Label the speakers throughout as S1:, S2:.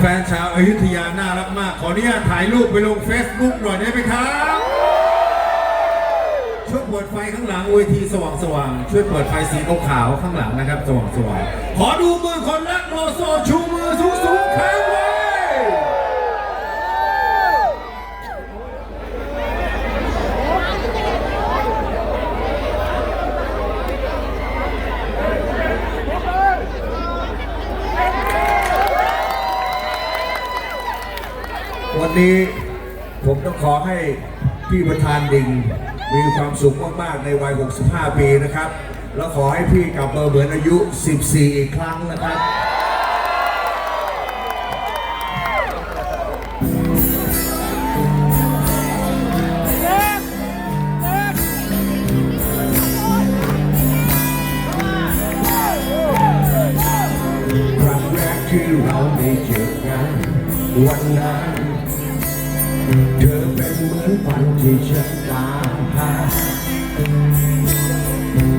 S1: แฟนๆชาวอยุธยาน่ารักมาก ขออนุญาตถ่ายรูปไปลง Facebook หน่อยได้ไหมครับ ช่วยเปิดไฟข้างหลังเวทีสว่างสว่างๆช่วยเปิดไฟสีขาวๆข้างหลังนะครับสว่างสว่างๆขอดูมือคนรักโลโซชูมือสูงสูงๆค้างไว้ วั นนี้ผมต้องขอให้พี่ประธานดิ่งมีความสุขมากๆในวัย 65 ปีนะครับ แล้วขอให้พี่กลับมาเหมือนอายุ 14 อีกครั้งนะครับที่เราได้เจอกันวันนั้น เธอเป็นเหมือนฝันที่ฉันตามหา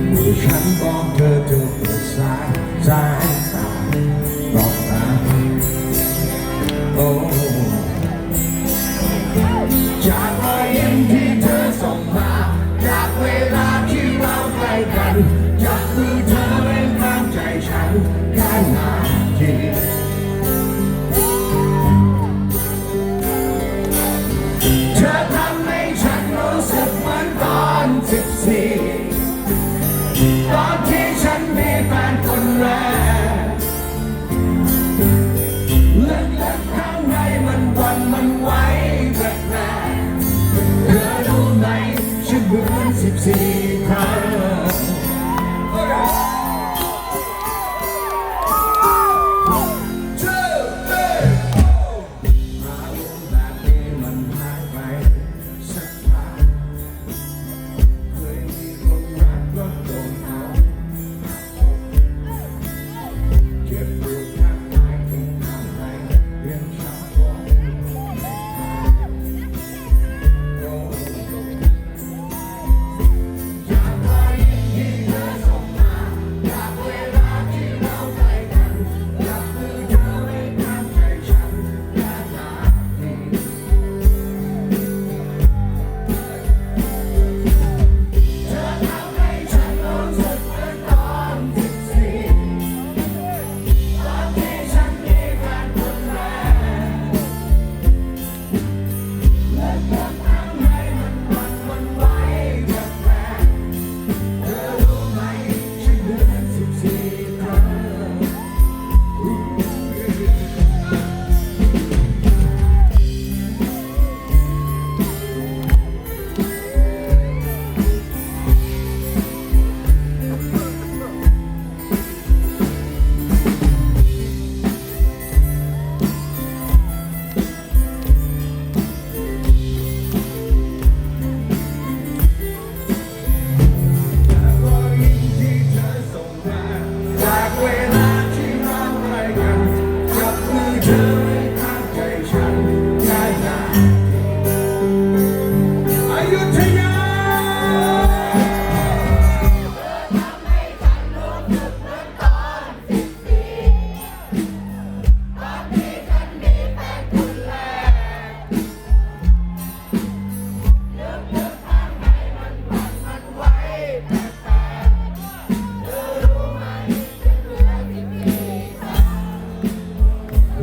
S1: เมื่อฉันบอกเธอเธอเปิดสายสาย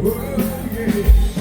S1: Oh, yeah.